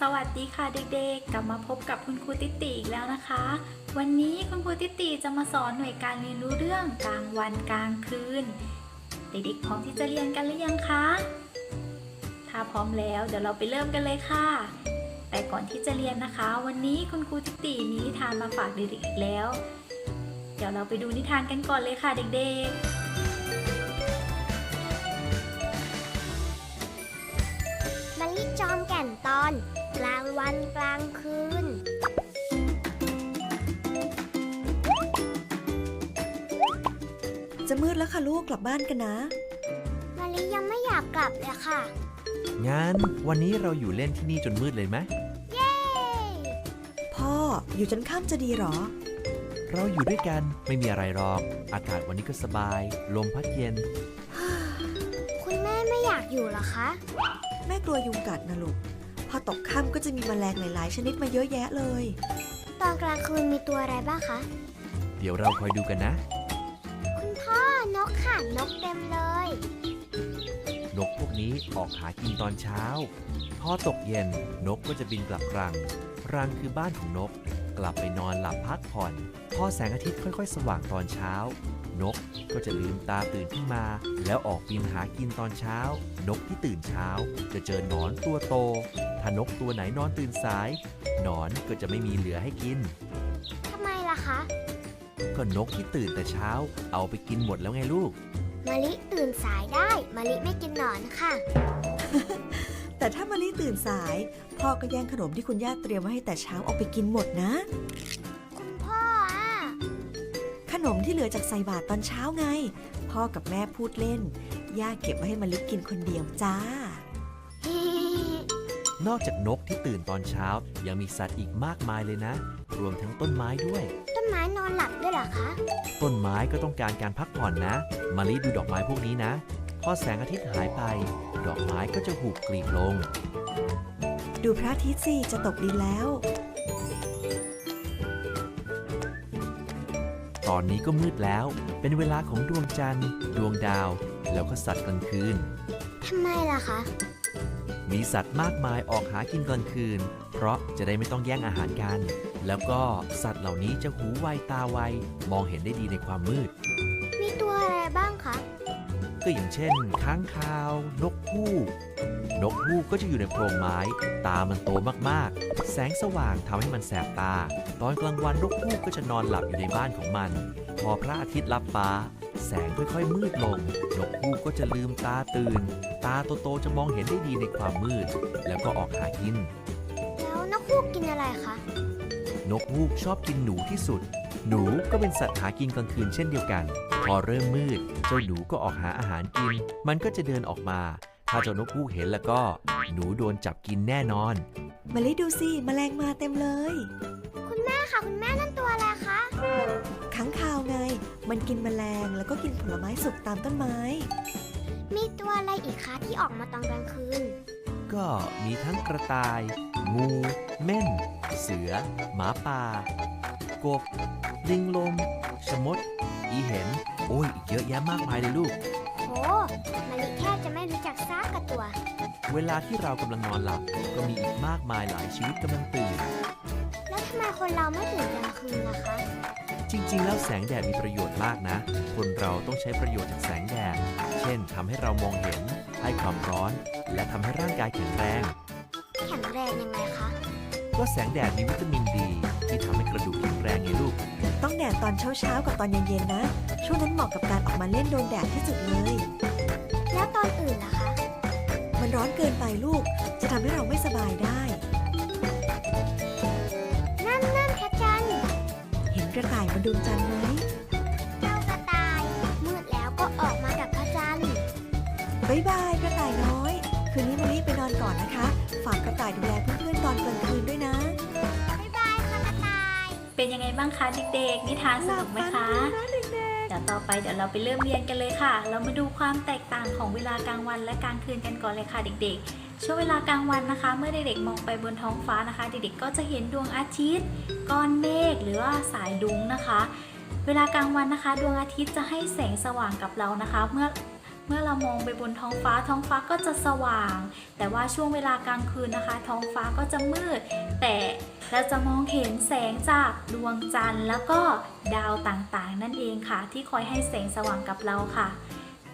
สวัสดีค่ะเด็กๆ กลับมาพบกับคุณครูติติอีกแล้วนะคะ วันนี้คุณครูติติจะมาสอนหน่วยการเรียนรู้เรื่องกลางวันกลางคืน เด็กๆพร้อมที่จะเรียนกันหรือยังคะ ถ้าพร้อมแล้วเดี๋ยวเราไปเริ่มกันเลยค่ะ แต่ก่อนที่จะเรียนนะคะ วันนี้คุณครูติติมีนิทานมาฝากเด็กๆอีกแล้ว เดี๋ยวเราไปดูนิทานกันก่อนเลยค่ะเด็กๆ มะลิจอมแก่นตอน กลางวันกลางคืน จะมืดแล้วค่ะลูกกลับบ้านกันนะมะลิยังไม่อยากกลับเลยค่ะ งั้นวันนี้เราอยู่เล่นที่นี่จนมืดเลยไหมเย้ พ่ออยู่จนค่ำจะดีหรอ เราอยู่ด้วยกันไม่มีอะไรหรอก อากาศวันนี้ก็สบาย ลมพัดเย็น คุณแม่ไม่อยากอยู่เหรอคะ แม่กลัวยุงกัดนะลูก พอตกค่ำก็จะมีแมลงหลาย ๆ ชนิดมาเยอะแยะเลย ตอนกลางคืนมีตัวอะไรบ้างคะ เดี๋ยวเราคอยดูกันนะ คุณพ่อนกค่ะนกเต็มเลย นกพวกนี้ออกหากินตอนเช้า พอตกเย็นนกก็จะบินกลับรัง รังคือบ้านของนก กลับไปนอนหลับพักผ่อน พอแสงอาทิตย์ค่อย ๆ สว่างตอนเช้า นกก็จะลืมตาตื่นขึ้นมา แล้วออกบินหากินตอนเช้า นกที่ตื่นเช้า จะเจอหนอนตัวโต ถ้านกตัวไหนนอนตื่นสาย หนอนก็จะไม่มีเหลือให้กิน ทำไมล่ะคะ ก็นกที่ตื่นแต่เช้า เอาไปกินหมดแล้วไงลูก มะลิตื่นสายได้มะลิไม่กินหนอนค่ะ แต่ถ้ามะลิตื่นสาย พ่อก็แย่งขนมที่คุณย่าเตรียมไว้ให้แต่เช้าออกไปกินหมดนะคุณพ่ออะข นมที่เหลือจากใส่บาตรตอนเช้าไง พ่อกับแม่พูดเล่น ย่าเก็บไว้ให้มะลิกินคนเดียวจ้า นอกจากนกที่ตื่นตอนเช้า ยังมีสัตว์อีกมากมายเลยนะ รวมทั้งต้นไม้ด้วย ต้นไม้นอนหลับด้วยเหรอคะ ต้นไม้ก็ต้องการการพักผ่อนนะมาลิดูดอกไม้พวกนี้นะ พอแสงอาทิตย์หายไป ดอกไม้ก็จะหุบกลีบลง ดูพระอาทิตย์สิจะตกดินแล้ว ตอนนี้ก็มืดแล้ว เป็นเวลาของดวงจันทร์ ดวงดาว แล้วก็สัตว์กลางคืน ทำไมล่ะคะ มีสัตว์มากมายออกหากินกลางคืน เพราะจะได้ไม่ต้องแย่งอาหารกัน แล้วก็สัตว์เหล่านี้จะหูไวตาไว มองเห็นได้ดีในความมืด มีตัวอะไรบ้างคะ ก็อย่างเช่น ค้างคาว นกฮูก นกฮูกก็จะอยู่ในโพรงไม้ ตามันโตมากๆ แสงสว่างทำให้มันแสบตา ตอนกลางวันนกฮูกก็จะนอนหลับอยู่ในบ้านของมัน พอพระอาทิตย์ลับฟ้า แสงค่อยๆมืดลง นกฮูกก็จะลืมตาตื่น ตาโตๆจะมองเห็นได้ดีในความมืด แล้วก็ออกหากิน แล้วนกฮูกกินอะไรคะ นกฮูกชอบกินหนูที่สุด หนูก็เป็นสัตว์หากินกลางคืนเช่นเดียวกัน พอเริ่มมืด เจ้าหนูก็ออกหาอาหารกิน มันก็จะเดินออกมา ถ้าเจ้านกฮูกเห็นแล้วก็ หนูโดนจับกินแน่นอนมะลิดูสิแมลงมาเต็มเลย คุณแม่ค่ะ คุณแม่นั่นตัวอะไรคะค้างคาวไง มันกินแมลงแล้วก็กินผลไม้สุกตามต้นไม้ มีตัวอะไรอีกคะที่ออกมาตอนกลางคืน ก็มีทั้งกระต่าย งู เม่น เสือ หมาป่า กบ ลิงลมชะมด อีเห็น โอ้ยอีกเยอะแยะมากมายเลยลูกโหมะลิแทบ จะไม่รู้จักซากกับตัว เวลาที่เรากำลังนอนหลับ ก็มีอีกมากมายหลายชีวิตกำลังตื่น แล้วทำไมคนเราไม่ตื่นกลางคืนล่ะคะ จริง ๆ แล้วแสงแดดมีประโยชน์มากนะ คนเราต้องใช้ประโยชน์จากแสงแดด เช่นทำให้เรามองเห็น ให้ความร้อน และทำให้ร่างกายแข็งแรง แข็งแรงยังไงคะ ก็แสงแดดมีวิตามินดี ที่ทำให้กระดูกแข็งแรงไงลูก ต้องแดดตอนเช้าๆ กับตอนเย็นๆนะ ช่วงนั้นเหมาะกับการออกมาเล่นโดนแดดที่สุดเลย แล้วตอนอื่นล่ะคะ มันร้อนเกินไปลูก จะทำให้เราไม่สบายได้ นั่นนั่นพระจันทร์เห็นกระต่ายบนดวงจันทร์ไหม เจ้ากระต่าย มืดแล้วก็ออกมากับพระจันทร์ บ๊ายบายกระต่ายน้อย คืนนี้มะลิไปนอนก่อนนะคะ ฝากกระต่ายดูแลเพื่อนๆตอนกลางคืนด้วยนะ บ๊ายบายค่ะกระต่าย เป็นยังไงบ้างคะเด็กๆ นิทานสนุกไหมคะ เดี๋ยวต่อไปเดี๋ยวเราไปเริ่มเรียนกันเลยค่ะ เรามาดูความแตกต่างของเวลากลางวันและกลางคืนกันก่อนเลยค่ะเด็ก ๆ ช่วงเวลากลางวันนะคะ เมื่อเด็กๆมองไปบนท้องฟ้านะคะ เด็กๆก็จะเห็นดวงอาทิตย์ก้อนเมฆหรือว่าสายดุ้งนะคะ เวลากลางวันนะคะ ดวงอาทิตย์จะให้แสงสว่างกับเรานะคะ เมื่อ เมื่อเรามองไปบนท้องฟ้าท้องฟ้าก็จะสว่าง แต่ว่าช่วงเวลากลางคืนนะคะ ท้องฟ้าก็จะมืด แต่เราจะมองเห็นแสงจากดวงจันทร์ แล้วก็ดาวต่างๆ นั่นเองค่ะ ที่คอยให้แสงสว่างกับเราค่ะ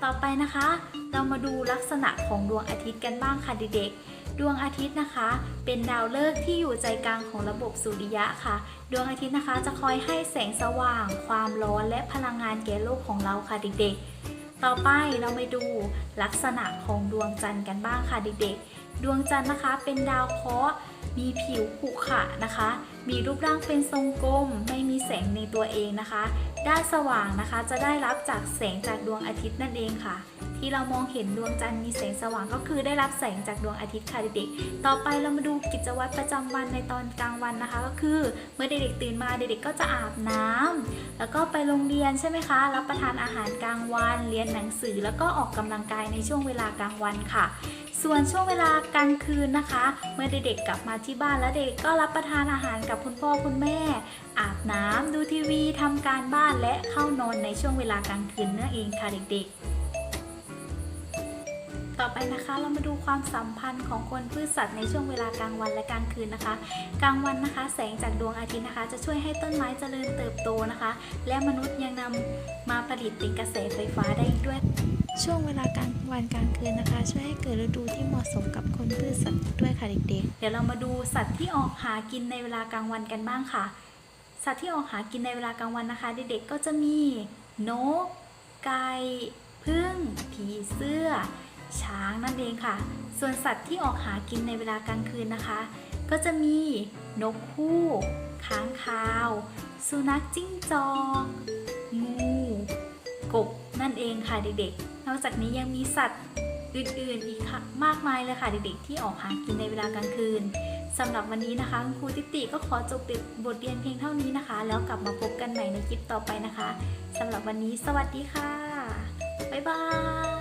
ต่อไปนะคะ เรามาดูลักษณะของดวงอาทิตย์กันบ้างค่ะเด็กๆดวงอาทิตย์นะคะ เป็นดาวฤกษ์ที่อยู่ใจกลางของระบบสุริยะค่ะ ดวงอาทิตย์นะคะจะคอยให้แสงสว่าง ความร้อนและพลังงานแก่โลกของเราค่ะเด็กๆ ต่อไปเราไปดูลักษณะของดวงจันทร์กันบ้างค่ะเด็กๆ ดวงจันทร์นะคะเป็นดาวเคราะห์มีผิวขรุขระนะคะ มีรูปร่างเป็นทรงกลม ไม่มีแสงในตัวเองนะคะ ด้านสว่างนะคะ จะได้รับจากแสงจากดวงอาทิตย์นั่นเองค่ะ ที่เรามองเห็นดวงจันทร์มีแสงสว่างก็คือได้รับแสงจากดวงอาทิตย์ค่ะเด็กๆ ต่อไปเรามาดูกิจวัตรประจำวันในตอนกลางวันนะคะ ก็คือเมื่อเด็กๆตื่นมาเด็กๆก็จะอาบน้ำแล้วก็ไปโรงเรียนใช่ไหมคะ รับประทานอาหารกลางวันเรียนหนังสือ แล้วก็ออกกำลังกายในช่วงเวลากลางวันค่ะส่วนช่วงเวลากลางคืนนะคะ เมื่อเด็กๆกลับมาที่บ้านแล้วเด็กก็รับประทานอาหารกับคุณพ่อคุณแม่ อาบน้ำดูทีวีทำการบ้านและเข้านอนในช่วงเวลากลางคืนนั่นเองค่ะเด็กๆ ต่อไปนะคะเรามาดูความสัมพันธ์ของคนพืชสัตว์ในช่วงเวลากลางวันและกลางคืนนะคะ กลางวันนะคะ แสงจากดวงอาทิตย์นะคะ จะช่วยให้ต้นไม้เจริญเติบโตนะคะ และมนุษย์ยังนำมาผลิตเป็นกระแสไฟฟ้าได้อีกด้วยช่วงเวลากลางวันกลางคืนนะคะ ช่วยให้เกิดฤดูที่เหมาะสมกับคนพืชสัตว์ด้วยค่ะเด็กๆ เดี๋ยวเรามาดูสัตว์ที่ออกหากินในเวลากลางวันกันบ้างค่ะ สัตว์ที่ออกหากินในเวลากลางวันนะคะ เด็กๆก็จะมีนก ไก่พึ่ง ผีเสื้อ ช้างนั่นเองค่ะ ส่วนสัตว์ที่ออกหากินในเวลากลางคืนนะคะ ก็จะมีนกฮูกค้างคาว สุนัขจิ้งจอก งู กบนั่นเองค่ะเด็กๆ นอกจากนี้ยังมีสัตว์อื่นๆอีกค่ะมากมายเลยค่ะเด็กๆ ที่ออกหากินในเวลากลางคืน สำหรับวันนี้นะคะคุณครูติติก็ขอจบบทเรียนเพียงเท่านี้นะคะ แล้วกลับมาพบกันใหม่ในคลิปต่อไปนะคะสำหรับวันนี้สวัสดีค่ะ บ๊ายบาย